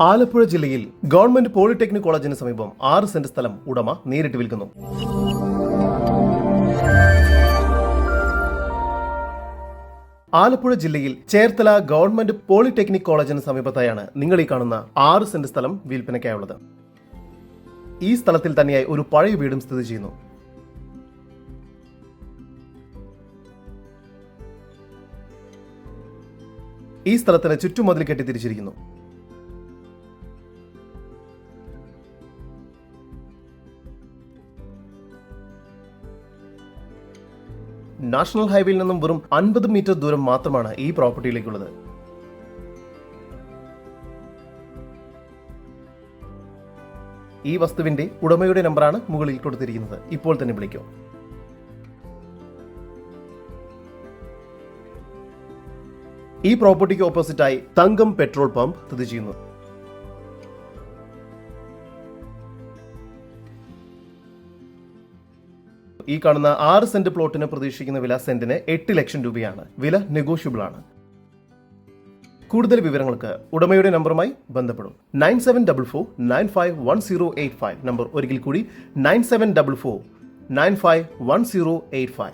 ആലപ്പുഴ ജില്ലയിൽ government polytechnic കോളേജിന് സമീപം ആറ് സെന്റ് സ്ഥലം ഉടമ നേരിട്ട് വിൽക്കുന്നു. ആലപ്പുഴ ജില്ലയിൽ ചേർത്തല ഗവൺമെന്റ് പോളിടെക്നിക് കോളേജിന് സമീപത്തായാണ് നിങ്ങൾ ഈ കാണുന്ന ആറ് സെന്റ് സ്ഥലം വിൽപ്പനയ്ക്കായുള്ളത്. ഈ സ്ഥലത്തിൽ തന്നെയായി ഒരു പഴയ വീടും സ്ഥിതി ചെയ്യുന്നു. ഈ സ്ഥലത്തിന് ചുറ്റുമതിൽ കെട്ടി തിരിച്ചിരിക്കുന്നു നാഷണൽ ഹൈവേയിൽ നിന്നും വെറും അൻപത് മീറ്റർ ദൂരം മാത്രമാണ് ഈ പ്രോപ്പർട്ടിയിലേക്കുള്ളത്. ഈ വസ്തുവിന്റെ ഉടമയുടെ നമ്പറാണ് മുകളിൽ കൊടുത്തിരിക്കുന്നത്. ഇപ്പോൾ തന്നെ വിളിക്കൂ. ഈ പ്രോപ്പർട്ടിക്ക് ഓപ്പോസിറ്റായി തങ്കം പെട്രോൾ പമ്പ് സ്ഥിതി ചെയ്യുന്നു. ഈ കാണുന്ന ആറ് സെന്റ് പ്ലോട്ടിന് പ്രതീക്ഷിക്കുന്ന വില സെന്റിന് എട്ട് ലക്ഷം രൂപയാണ്. വില നെഗോഷ്യബിൾ ആണ്. കൂടുതൽ വിവരങ്ങൾക്ക് ഉടമയുടെ നമ്പറുമായി ബന്ധപ്പെടും. Nine seven double four nine five one zero eight five. Number ഒരിക്കൽ കൂടി nine seven double four nine five one zero eight five.